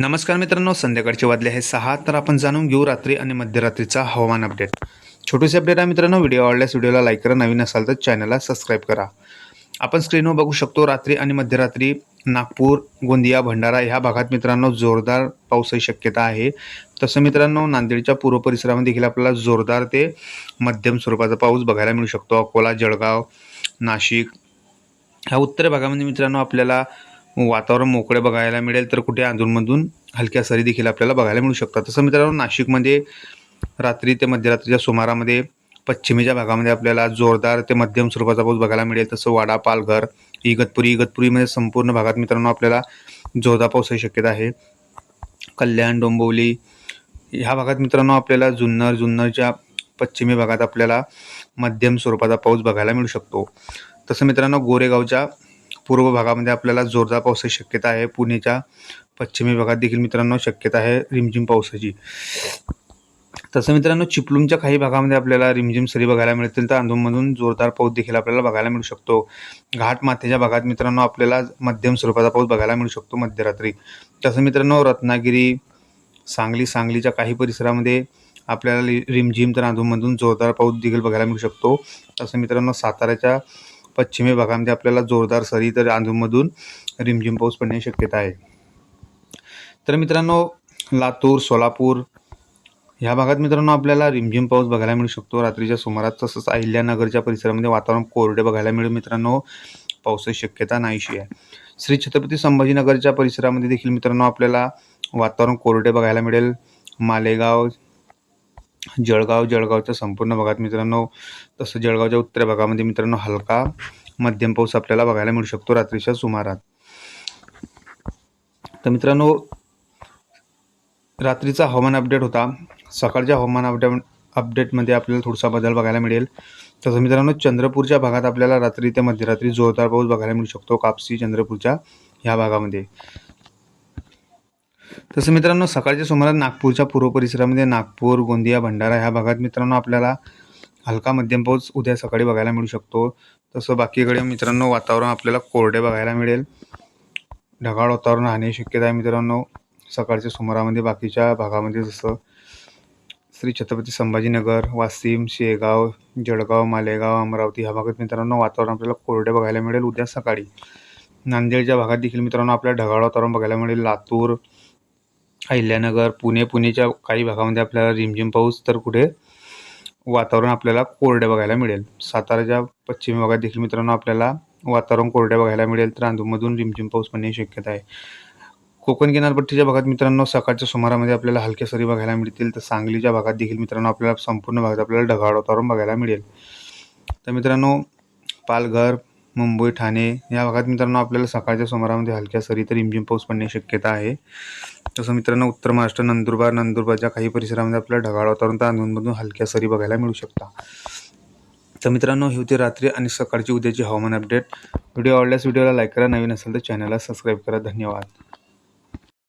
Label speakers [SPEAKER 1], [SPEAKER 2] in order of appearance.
[SPEAKER 1] नमस्कार मित्रांनो संध्याकाळचे वाजले आहे सहा तर आपण जाणून घेऊ रात्री आणि मध्यरात्रीचा हवामान अपडेट छोटीशी अपडेट आहे मित्रांनो व्हिडिओ आवडल्यास व्हिडिओला लाईक करा नवीन असाल तर चॅनलला सबस्क्राईब करा. आपण स्क्रीनवर बघू शकतो रात्री आणि मध्यरात्री नागपूर गोंदिया भंडारा ह्या भागात मित्रांनो जोरदार पावसाची शक्यता आहे. तसं मित्रांनो नांदेडच्या पूर्व परिसरामध्ये देखील आपल्याला जोरदार ते मध्यम स्वरूपाचा पाऊस बघायला मिळू शकतो. अकोला जळगाव नाशिक. ह्या उत्तर भागामध्ये मित्रांनो आपल्याला वातावरण मोकळे बघायला मिळेल तर कुठे अधूनमधून हलक्या सरी देखील आपल्याला बघायला मिळू शकतात. तसं मित्रांनो नाशिकमध्ये रात्री ते मध्यरात्रीच्या सुमारामध्ये पश्चिमेच्या भागामध्ये आपल्याला जोरदार ते मध्यम स्वरूपाचा पाऊस बघायला मिळेल. तसं वाडा पालघर इगतपुरी इगतपुरीमध्ये संपूर्ण भागात मित्रांनो आपल्याला जोरदार पावसाची शक्यता आहे. कल्याण डोंबिवली ह्या भागात मित्रांनो आपल्याला जुन्नर जुन्नरच्या पश्चिमी भागात आपल्याला मध्यम स्वरूपाचा पाऊस बघायला मिळू शकतो. तसं मित्रांनो गोरेगावच्या पूर्व भागामध्ये आपल्याला जोरदार पावसाची शक्यता आहे. पुणेच्या पश्चिमी भागात देखील मित्रांनो शक्यता आहे रिमझिम पावसाची. तसं मित्रांनो चिपळूणच्या काही भागामध्ये आपल्याला रिमझिम सरी बघायला मिळतील तर अंधूनमधून जोरदार पाऊस देखील आपल्याला बघायला मिळू शकतो. घाट माथेच्या भागात मित्रांनो आपल्याला मध्यम स्वरूपाचा पाऊस बघायला मिळू शकतो मध्यरात्री. तसं मित्रांनो रत्नागिरी सांगली सांगलीच्या काही परिसरामध्ये आपल्याला रिमझिम तर अंधूनमधून जोरदार पाऊस देखील बघायला मिळू शकतो. तसं मित्रांनो साताऱ्याच्या पश्चिमी भागामध्ये आपल्याला जोरदार सरी तर अजूनमधून रिमझिम पाऊस पडण्याची शक्यता आहे. तर मित्रांनो लातूर सोलापूर ह्या भागात मित्रांनो आपल्याला रिमझिम पाऊस बघायला मिळू शकतो. रात्रीच्या सुमारास तसंच अहिल्यानगरच्या परिसरामध्ये वातावरण कोरडे बघायला मिळेल मित्रांनो. पावसाची शक्यता नाहीशी आहे. श्री छत्रपती संभाजीनगरच्या परिसरामध्ये देखील मित्रांनो आपल्याला वातावरण कोरडे बघायला मिळेल. मालेगाव जळगाव जळगावच्या संपूर्ण भागात मित्रांनो तसं जळगावच्या उत्तर भागामध्ये मित्रांनो हलका मध्यम पाऊस आपल्याला बघायला मिळू शकतो रात्रीच्या सुमारात. तर मित्रांनो रात्रीचा हवामान अपडेट होता. सकाळच्या हवामान अपडेट अपडेटमध्ये आपल्याला थोडासा बदल बघायला मिळेल. तसं मित्रांनो चंद्रपूरच्या भागात आपल्याला रात्री ते मध्यरात्री जोरदार पाऊस बघायला मिळू शकतो. कापसी चंद्रपूरच्या ह्या भागामध्ये. तसं मित्रांनो सकाळच्या सुमारास नागपूरच्या पूर्व परिसरामध्ये नागपूर गोंदिया भंडारा ह्या भागात मित्रांनो आपल्याला हलका मध्यम पाऊस उद्या सकाळी बघायला मिळू शकतो. तसं बाकीकडे मित्रांनो वातावरण आपल्याला कोरडे बघायला मिळेल. ढगाळ वातावरण राहण्याची शक्यता आहे मित्रांनो. सकाळच्या सुमारामध्ये बाकीच्या भागामध्ये जसं श्री छत्रपती संभाजीनगर वाशिम शेगाव जळगाव मालेगाव अमरावती ह्या भागात मित्रांनो वातावरण आपल्याला कोरडे बघायला मिळेल उद्या सकाळी. नांदेडच्या भागात देखील मित्रांनो आपल्याला ढगाळ वातावरण बघायला मिळेल. लातूर अहिल्यानगर पुणे पुणेच्या काही भागामध्ये आपल्याला रिमझिम पाऊस तर कुठे वातावरण आपल्याला कोरडे बघायला मिळेल. साताराच्या पश्चिम भागात देखील मित्रांनो आपल्याला वातावरण कोरडे बघायला मिळेल. तर अंधूमधून रिमझिम पाऊस पडण्याची शक्यता आहे. कोकण किनारपट्टीच्या भागात मित्रांनो सकाळच्या सुमारामध्ये आपल्याला हलक्या सरी बघायला मिळतील. तर सांगलीच्या भागात देखील मित्रांनो आपल्याला संपूर्ण भागात आपल्याला ढगाळ वातावरण बघायला मिळेल. तर मित्रांनो पालघर मुंबई ठाणे या भागात मित्रांनो आपल्याला सकाळच्या सुमारामध्ये हलक्या सरी तर रिमझिम पाऊस पडण्याची शक्यता आहे. तसं मित्रांनो उत्तर महाराष्ट्र नंदुरबार नंदुरबारच्या काही परिसरामध्ये आपल्याला ढगाळ वातावरण तर अधूनमधून हलक्या सरी बघायला मिळू शकतात तर मित्रांनो हे होते रात्री आणि सकाळची उद्याची हवामान अपडेट व्हिडिओ आवडल्यास व्हिडिओला लाईक करा. नवीन असेल तर चॅनलला सबस्क्राईब करा. धन्यवाद.